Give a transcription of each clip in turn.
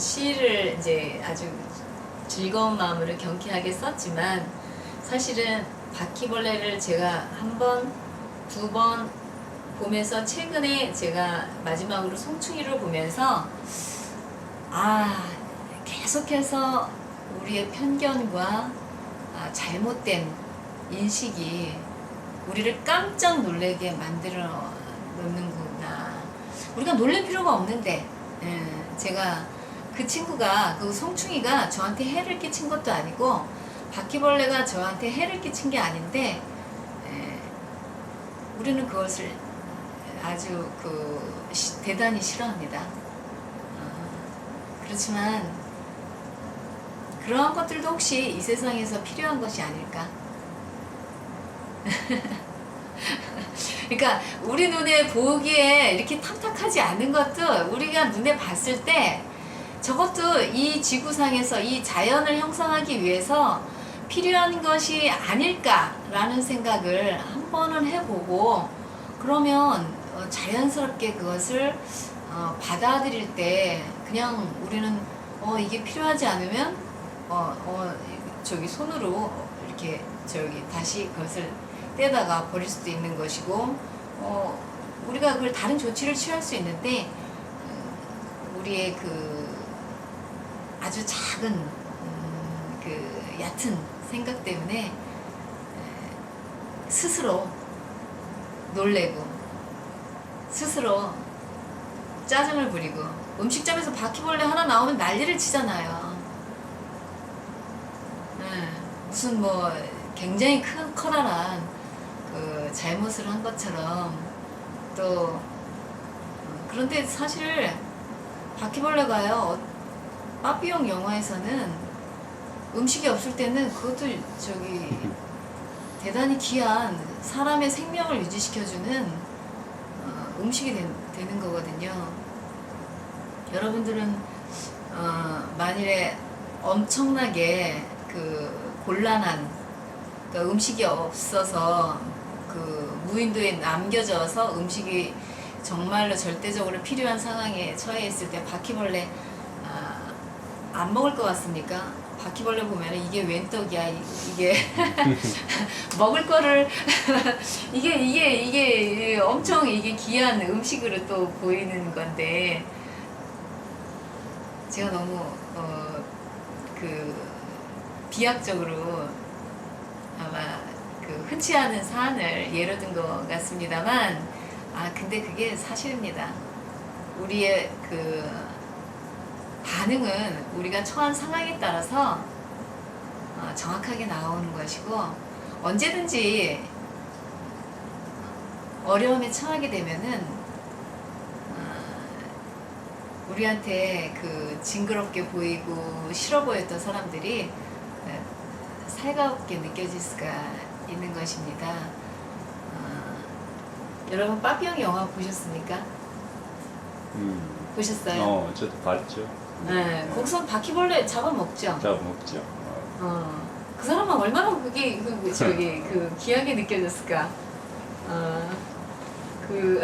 음, 시를 이제 아주 즐거운 마음으로 경쾌하게 썼지만 사실은 바퀴벌레를 제가 한 번, 두 번 보면서 최근에 제가 마지막으로 송충이를 보면서 아 계속해서 우리의 편견과 아, 잘못된 인식이 우리를 깜짝 놀래게 만들어 놓는구나. 우리가 놀랄 필요가 없는데, 예, 제가 그 친구가, 그 송충이가 저한테 해를 끼친 것도 아니고, 바퀴벌레가 저한테 해를 끼친 게 아닌데, 예, 우리는 그것을 아주 그, 시- 대단히 싫어합니다. 어, 그렇지만, 그러한 것들도 혹시 이 세상에서 필요한 것이 아닐까? 그러니까 우리 눈에 보기에 이렇게 탁탁하지 않은 것도 우리가 눈에 봤을 때 저것도 이 지구상에서 이 자연을 형성하기 위해서 필요한 것이 아닐까라는 생각을 한 번은 해보고 그러면 어, 자연스럽게 그것을 어, 받아들일 때 그냥 우리는 어 이게 필요하지 않으면 어, 어 저기 손으로 이렇게 저기 다시 그것을 떼다가 버릴 수도 있는 것이고 어, 우리가 그걸 다른 조치를 취할 수 있는데 음, 우리의 그 아주 작은 음, 그 얕은 생각 때문에 에, 스스로 놀래고 스스로 짜증을 부리고 음식점에서 바퀴벌레 하나 나오면 난리를 치잖아요. 예, 무슨 뭐 굉장히 큰 커다란 그 잘못을 한 것처럼 또 어, 그런데 사실 바퀴벌레가요 어, 빠삐용 영화에서는 음식이 없을 때는 그것도 저기 대단히 귀한 사람의 생명을 유지시켜주는 어, 음식이 된- 되는 거거든요. 여러분들은 어, 만일에 엄청나게 그 곤란한 그러니까 음식이 없어서 그 무인도에 남겨져서 음식이 정말로 절대적으로 필요한 상황에 처해 있을 때 바퀴벌레 아, 안 먹을 것 같습니까? 바퀴벌레 보면 이게 웬 떡이야 이- 이게 먹을 거를 이게 이게 이게 엄청 이게 귀한 음식으로 또 보이는 건데 제가 너무 어, 그 비약적으로 아마 그 흔치 않은 사안을 예로 든 것 같습니다만 아 근데 그게 사실입니다. 우리의 그 반응은 우리가 처한 상황에 따라서 어, 정확하게 나오는 것이고 언제든지 어려움에 처하게 되면은 어, 우리한테 그 징그럽게 보이고 싫어 보였던 사람들이 어, 살가웁게 느껴질 수가 있는 것입니다. 어, 여러분 빠삐용 영화 보셨습니까? 음. 보셨어요? 어, 저도 봤죠. 네, 거기서 바퀴벌레 잡아먹죠. 잡아먹죠. 어. 어, 그 사람은 얼마나 그게 그 저기 그 귀하게 느껴졌을까. 어, 그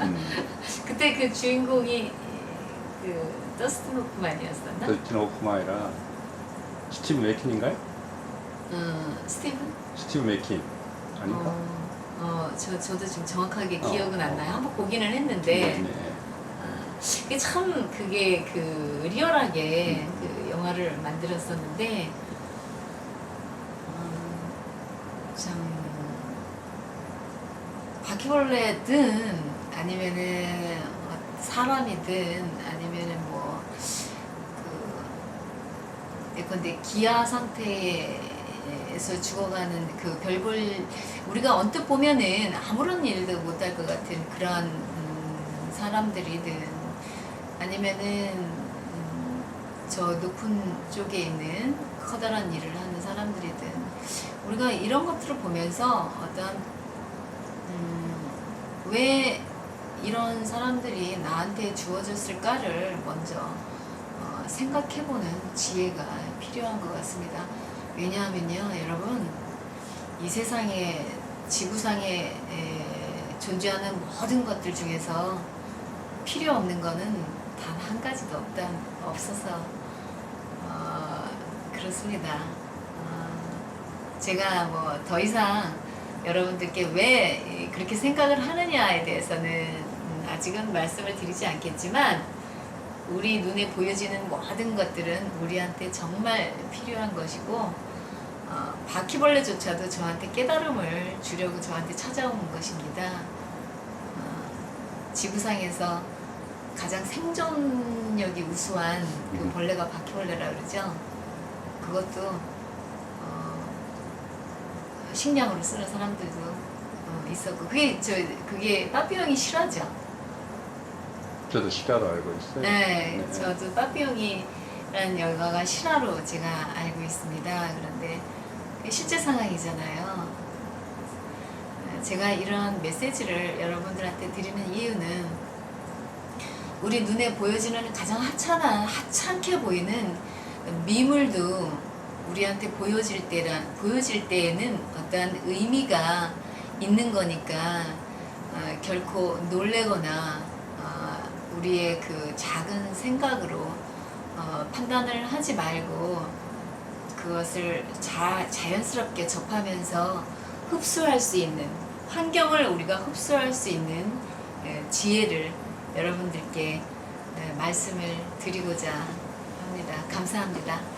음. 그때 그 주인공이 그 더스틴 호프만이었었나? 더스틴 호프마이라 스티브 맥킨인가요? 어, 스티븐? 스티브 맥킨 아닌가? 어, 어, 저 저도 지금 정확하게 어, 기억은 안 어. 나요. 한번 보기는 했는데. 네. 아, 그게 참 그게 그 리얼하게 그 영화를 만들었었는데 음, 참 바퀴벌레든 아니면은 어, 사람이든 아니면은 뭐그 예컨대 기아 상태에서 죽어가는 그 별볼 우리가 언뜻 보면은 아무런 일도 못할 것 같은 그러한 음, 사람들이든 아니면은 음, 저 높은 쪽에 있는 커다란 일을 하는 사람들이든 우리가 이런 것들을 보면서 어떤 음, 왜 이런 사람들이 나한테 주어졌을까를 먼저 어, 생각해보는 지혜가 필요한 것 같습니다. 왜냐하면요, 여러분, 이 세상에 지구상에 에, 존재하는 모든 것들 중에서 필요 없는 거는 단 한 가지도 없다 없어서 어, 그렇습니다. 어, 제가 뭐 더 이상 여러분들께 왜 그렇게 생각을 하느냐에 대해서는 음, 아직은 말씀을 드리지 않겠지만 우리 눈에 보여지는 모든 것들은 우리한테 정말 필요한 것이고 어, 바퀴벌레조차도 저한테 깨달음을 주려고 저한테 찾아온 것입니다. 어, 지구상에서 가장 생존력이 우수한 그 음. 벌레가 바퀴벌레라 그러죠. 그것도 어, 식량으로 쓰는 사람들도 어, 있었고 그게 저 그게 빠삐용이 실화죠. 저도 시가로 알고 있어요. 네, 저도 빠삐용이라는 영화가 실화로 제가 알고 있습니다. 그런데 실제 상황이잖아요. 어, 제가 이런 메시지를 여러분들한테 드리는 이유는 우리 눈에 보여지는 가장 하찮은 하찮게 보이는 미물도 우리한테 보여질 때란 보여질 때에는 어떠한 의미가 있는 거니까 어, 결코 놀래거나 어, 우리의 그 작은 생각으로 어, 판단을 하지 말고 그것을 자, 자연스럽게 접하면서 흡수할 수 있는 환경을 우리가 흡수할 수 있는 에, 지혜를 여러분들께 에, 말씀을 드리고자 합니다. 감사합니다.